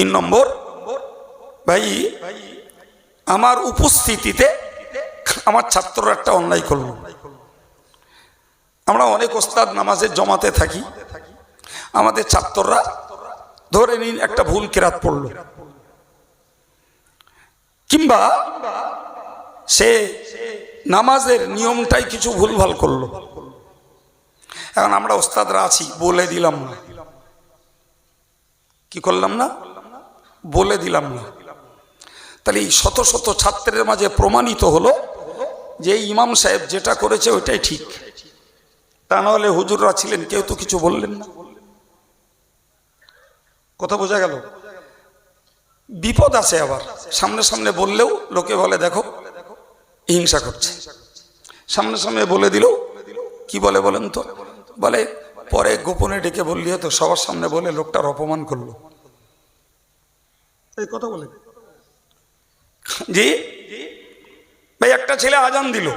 তিন নম্বর, ভাই, আমার উপস্থিতিতে আমার ছাত্ররা একটা অন্যায় করল। আমরা অনেক ওস্তাদ নামাজের জমাতে থাকি। আমাদের ছাত্ররা ধরে নিন একটা ভুল কেরাত পড়ল। কিংবা সে নামাজের নিয়মটাই কিছু ভুলভাল করল। এখন আমরা ওস্তাদরা আছি, বলে দিলাম না। কি করলাম না? বলে দিলাম না। তাহলে এই শত শত ছাত্রের মাঝে প্রমাণিত হলো যে ইমাম সাহেব যেটা করেছে ওইটাই ঠিক। তা নাহলে হুজুররা ছিলেন, কেউ তো কিছু বললেন না। কথা বোঝা গেল? বিপদ আছে আবার। সামনে সামনে বললেও লোকে বলে, দেখো, হিংসা করছে। সামনে সামনে বলে দিল, কি বলে বলেন তো? বলে, পরে গোপনে ডেকে বললি তো সবার সামনে বলে লোকটার অপমান করল। কথা বলে। জি? ভাই, একটা ছেলে আজান দিল।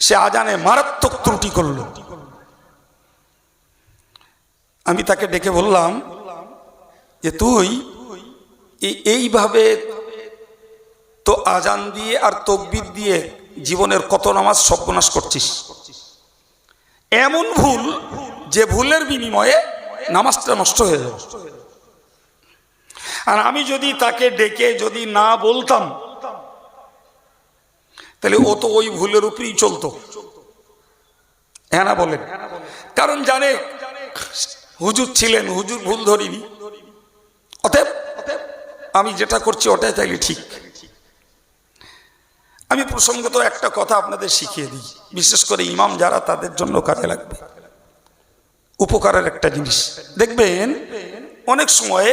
সে আজানে মারাত্মক ত্রুটি করল। আমি তাকে ডেকে বললাম যে, তুই এইভাবে তো আজান দিয়ে আর তকবির দিয়ে জীবনের কত নামাজ সর্বনাশ করছিস? এমন ভুল যে ভুলের বিনিময়ে নামাজটা নষ্ট হয়ে যাবে। আর আমি যদি তাকে ডেকে যদি না বলতাম, তাহলে ও তো ওই ভুলের উপরেই চলতো। হ্যাঁ না বলেন? কারণ জানে, হুজুর ছিলেন, হুজুর ভুল ধরিনি। অতএব আমি যেটা করছি ওটাই তাইলে ঠিক। আমি প্রসঙ্গত একটা কথা আপনাদের শিখিয়ে দিই, বিশেষ করে ইমাম যারা তাদের জন্য কাজে লাগবে। উপকারের একটা জিনিস। দেখবেন, অনেক সময়ে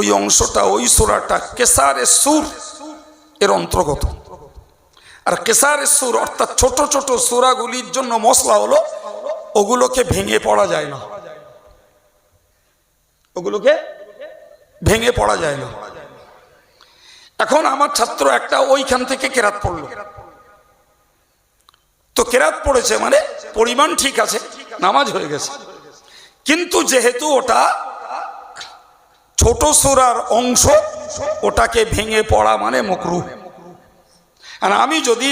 ওই অংশটা, ওই সোরাটা কেসারে সুর এর অন্তর্গত। আর কেসারে সুর অর্থাৎ ছোট ছোট সুরাগুলির জন্য মশলা হলো, ওগুলোকে ভেঙে পড়া যায় না। ওগুলোকে ভেঙে পড়া যায় না। এখন আমার ছাত্র একটা ওইখান থেকে কেরাত পড়ল। তো কেরাত পড়েছে মানে পরিমাণ ঠিক আছে, নামাজ হয়ে গেছে। কিন্তু যেহেতু ওটা ছোট সোরার অংশ, ওটাকে ভেঙে পড়া মানে মকরু। আর আমি যদি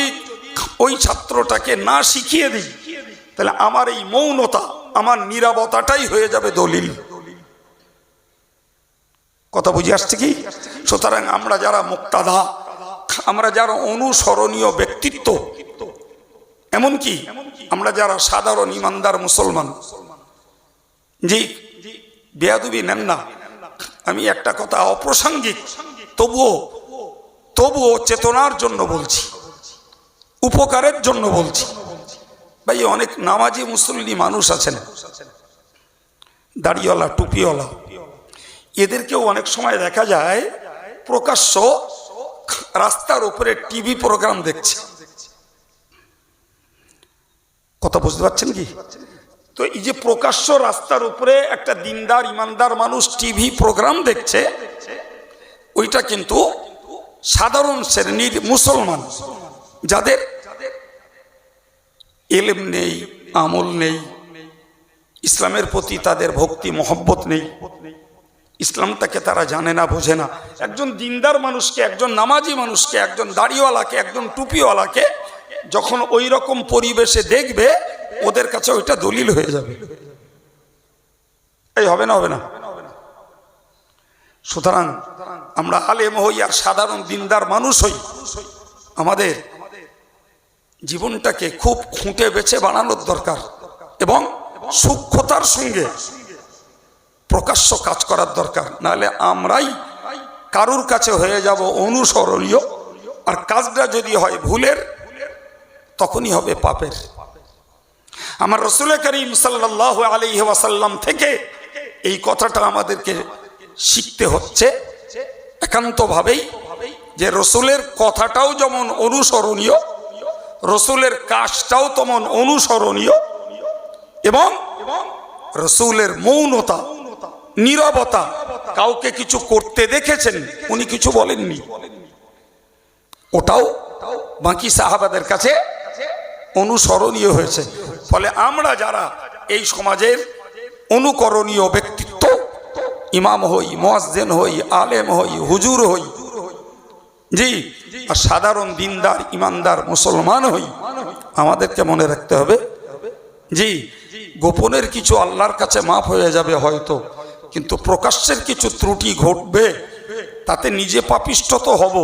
ওই ছাত্রটাকে না শিখিয়ে দিই, তাহলে আমার এই মৌনতা, আমার নিরাপত্তাটাই হয়ে যাবে দলিল। কথা বুঝে আসছে কি? সুতরাং আমরা যারা মুক্তাদা, আমরা যারা অনুসরণীয় ব্যক্তিত্ব এমনকি আমরা যারা সাধারণ ইমানদার মুসলমান, জি, বেয়াদুবি নেন না। আমি একটা কথা অপ্রাসঙ্গিক, তবুও তবুও চেতনার জন্য বলছি, উপকারের জন্য বলছি। ভাই, অনেক নামাজি মুসল্লি মানুষ আছেন, দাড়িওয়ালা, টুপিওয়ালা। এদেরকেও অনেক সময় দেখা যায়, প্রকাশ্য রাস্তার উপরে টিভি প্রোগ্রাম দেখছে। কথা বুঝতে পারছেন কি? তো এই যে প্রকাশ্য রাস্তার উপরে একটা দিনদার, ইমানদার মানুষ টিভি প্রোগ্রাম দেখছে, ওইটা কিন্তু সাধারণ শ্রেণির মুসলমান। যাদের এলেম নেই, আমল নেই, ইসলামের প্রতি তাদের ভক্তি, মহব্বত নেই। ইসলামটাকে তারা জানে না, বোঝে না। একজন দিনদার মানুষকে, একজন নামাজি মানুষকে, একজন দাড়িওয়ালাকে, একজন টুপিওয়ালাকে যখন ওই রকম পরিবেশে দেখবে ওদের কাছে ওইটা দলিল হয়ে যাবে। এই হবে না হবে না। সুতরাং আমরা আলেম হই আর সাধারণ দিনদার মানুষ হই। আমাদের জীবনটাকে খুব খুঁটে বেছে বানানোর দরকার এবং সূক্ষ্মতার সঙ্গে প্রকাশ্য কাজ করার দরকার। নাহলে আমরাই কারুর কাছে হয়ে যাব অনুসরণীয়। আর কাজটা যদি হয় ভুলের, তখনই হবে পাপের। আমার রসুল করিম সাল্লাহ আলি ওয়াসাল্লাম থেকে এই কথাটা আমাদেরকে শিখতে হচ্ছে একান্তভাবেই যে রসুলের কথাটাও যেমন অনুসরণীয়, রসুলের কাজটাও তেমন অনুসরণীয় এবং রসুলের মৌনতা, নীরবতা কাউকে কিছু করতে দেখেছেন, উনি কিছু বলেননি। ওটাও বাকি সাহাবাদের কাছে অনুসরণীয় হয়েছে। ফলে আমরা যারা এই সমাজের অনুকরণীয় ব্যক্তিত্ব, ইমাম হই, মোয়াজ্জেন হই, আলেম হই, হুজুর হই, জি, আর সাধারণ দিনদার, ইমানদার, মুসলমান হই, আমাদেরকে মনে রাখতে হবে, জি, গোপনের কিছু আল্লাহর কাছে মাফ হয়ে যাবে হয়তো, কিন্তু প্রকাশ্যের কিছু ত্রুটি ঘটবে, তাতে নিজে পাপিষ্ট তো হব,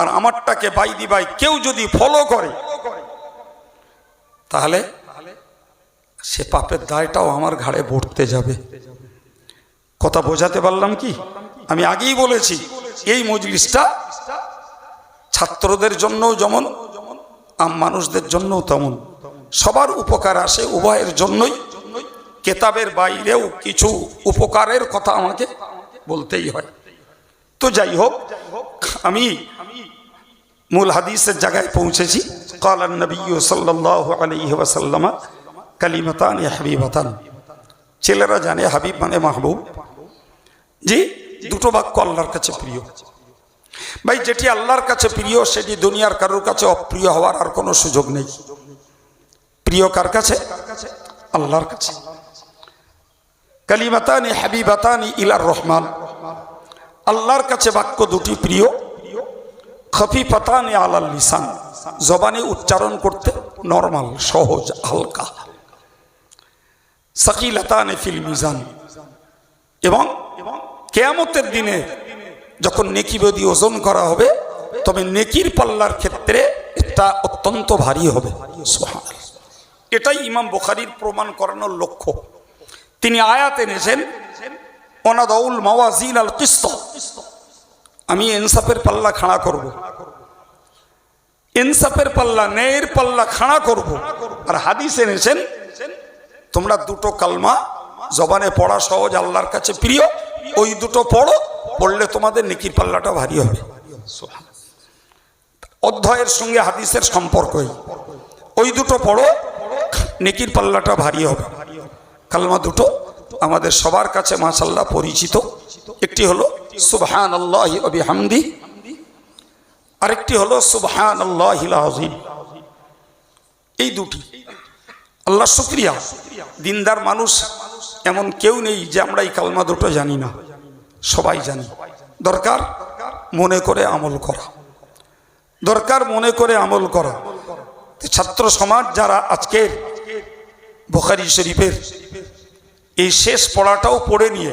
আর আমারটাকে বাই দিবাই কেউ যদি ফলো করে, তাহলে সে পাপের দায়টাও আমার ঘাড়ে বর্তে যাবে। কথা বোঝাতে পারলাম কি? আমি আগেই বলেছি, এই মজলিসটা ছাত্রদের জন্যও যেমন, আম মানুষদের জন্যও তেমন। সবার উপকার আসে উভয়ের জন্যই। কেতাবের বাইরেও কিছু উপকারের কথা আমাকে বলতেই হয়। তো যাই হোক, আমি মূল হাদিসের জায়গায় পৌঁছেছি। কালান নবী সাল্লাহ আলহি ওয়াসাল্লামা কালিমাতান হাবিবাতান। ছেলেরা জানে হাবিব মানে মাহবুব। জি, দুটো বাক্য আল্লাহর কাছে প্রিয়। ভাই, যেটি আল্লাহর কাছে প্রিয়, সেটি দুনিয়ার কারোর কাছে অপ্রিয় হওয়ার আর কোনো সুযোগ নেই। প্রিয় কার কাছে? আল্লাহর কাছে। কালিমাতানি হাবিবাতানি ইলার রহমান। আল্লাহর কাছে বাক্য দুটি প্রিয়। খফিফাতানি আলাল লিসান। জবানে উচ্চারণ করতে নর্মাল, সহজ, হালকা। সাকিলাতানে ফিল মিজান এবং কেয়ামতের দিনে যখন নেকি বেদি ওজন করা হবে, তবে নেকির পাল্লার ক্ষেত্রে এটা অত্যন্ত ভারী হবে। এটাই ইমাম বুখারির প্রমাণ করানোর লক্ষ্য তিনি আয়াত এনেছেন অনাদাউল মাওয়াজিল আল কিস্ত আমি ইনসাফের পাল্লা খাড়া করব। ইনসাফের পাল্লা, ন্যায়ের পাল্লা খাড়া করব। আর হাদিস এনেছেন তোমরা দুটো কালমা জবানে পড়া সহজ আল্লাহর কাছে প্রিয়, ওই দুটো পড়ো, পড়লে তোমাদের নেকির পাল্লাটা ভারী হবে। অধ্যায়ের সঙ্গে হাদিসের সম্পর্কই। ওই দুটো পড়ো, নেকির পাল্লাটা ভারী হবে। কালমা দুটো আমাদের সবার কাছে মাসাল্লাহ পরিচিত। একটি হলো সুবহান আল্লাহ হামদি আরেকটি হলো সুবহান আল্লাহ এই দুটি। আল্লাহ শুক্রিয়া। দিনদার মানুষ এমন কেউ নেই যে আমরা এই কালমা দুটো জানি না। সবাই জানি। দরকার মনে করে আমল করা। দরকার মনে করে আমল করা। ছাত্র সমাজ যারা আজকের বোখারি শরীফের এই শেষ পড়াটাও পড়ে নিয়ে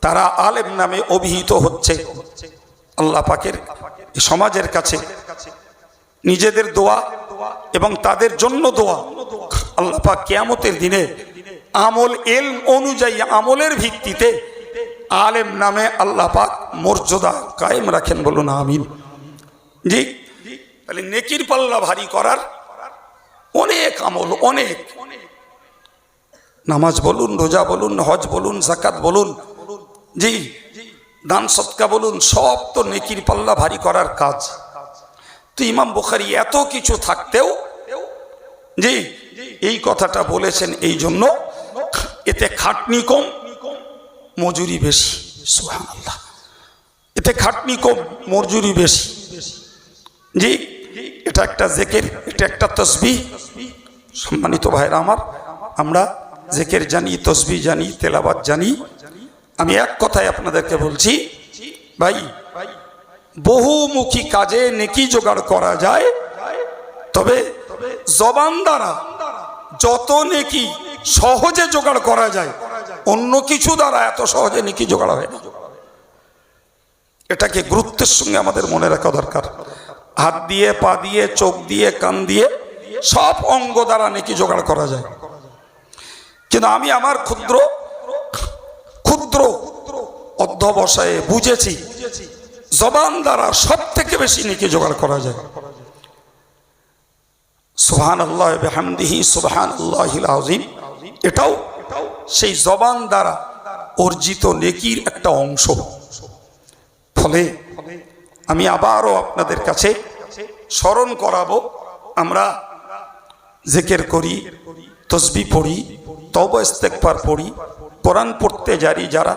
তারা আলেম নামে অভিহিত হচ্ছে। আল্লাহ পাকের সমাজের কাছে নিজেদের দোয়া এবং তাদের জন্য দোয়া আল্লাহ পাক কেয়ামতের দিনে আমল এল অনুযায়ী আমলের ভিত্তিতে আলেম নামে আল্লাহ পাক মর্যাদা কায়েম রাখেন বলুন, আমিন। জি, তাহলে নেকির পাল্লা ভারী করার অনেক আমল, অনেক। নামাজ বলুন, রোজা বলুন, হজ বলুন জাকাত বলুন, জি, দান সৎকা বলুন, সব তো নেকির পাল্লা ভারী করার কাজ। তো ইমাম বুখারি এত কিছু থাকতেও, জি এই কথাটা বলেছেন এই জন্য এতে খাটনি কম, মজুরি বেশি। সুবহানাল্লাহ। এতে খাটনি কম, মজুরি বেশি। জি, এটা একটা জেকের, এটা একটা তসবি। সম্মানিত ভাইরা আমার, আমরা জেকের জানি, তসবি জানি তেলাবাদ জানি। আমি এক কথায় আপনাদেরকে বলছি, ভাই, বহুমুখী কাজে নেকি জোগাড় করা যায়, তবে জবান দ্বারা যত নেকি সহজে জোগাড় করা যায়, অন্য কিছু দ্বারা এত সহজে নেকি জোগাড় হয় না। এটাকে গুরুত্বের সঙ্গে আমাদের মনে রাখা দরকার। হাত দিয়ে, পা দিয়ে, চোখ দিয়ে, কান দিয়ে সব অঙ্গ দ্বারা নেকি জোগাড় করা যায়। কিন্তু আমি আমার ক্ষুদ্র ক্ষুদ্র অধ্যবসায়ে বুঝেছি, জবান দ্বারা সব থেকে বেশি নেকি জোগাড় করা যায়। সুহান আল্লাহ বেহামদিহি সুবহান আল্লাহ আজিম এটাও সেই জবান দ্বারা অর্জিত নেকির একটা অংশ। ফলে ফলে আমি আবারও আপনাদের কাছে স্মরণ করাবো, আমরা জেকের করি, তসবি পড়ি তব ইস্তেকবার পড়ি, কোরআন পড়তে জারি যারা,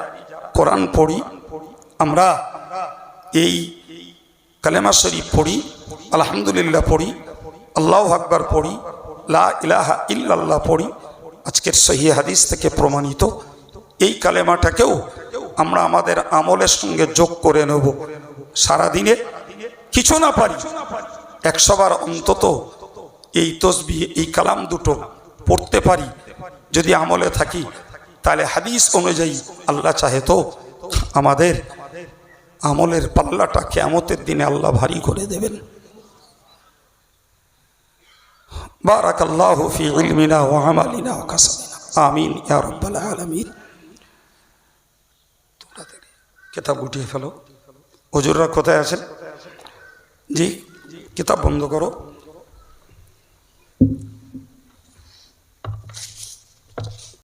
কোরআন পড়ি, আমরা এই কালেমা শরীফ পড়ি, আলহামদুলিল্লাহ পড়ি আল্লাহ আকবার পড়ি, লা ইলাহা ইল্লাল্লাহ পড়ি। আজকের সহি হাদিস থেকে প্রমাণিত, এই কালেমাটাকেও আমরা আমাদের আমলের সঙ্গে যোগ করে নেব। সারাদিনে কিছু না পারি, একশোবার অন্তত এই তসবি এই কালাম দুটো পড়তে পারি। যদি আমলে থাকি, তাহলে হাদিস অনুযায়ী আল্লাহ চাহে তো আমাদের আমলের পাল্লাটা কেমতের দিনে আল্লাহ ভারী করে দেবেন। বারাক আল্লাহ في علمنا وعملنا وكسبنا آمين يا আমিন العالمين কিতাব গুটিয়ে ফেলো। হুজুররা কোথায় আছেন? জি, কিতাব বন্ধ করো।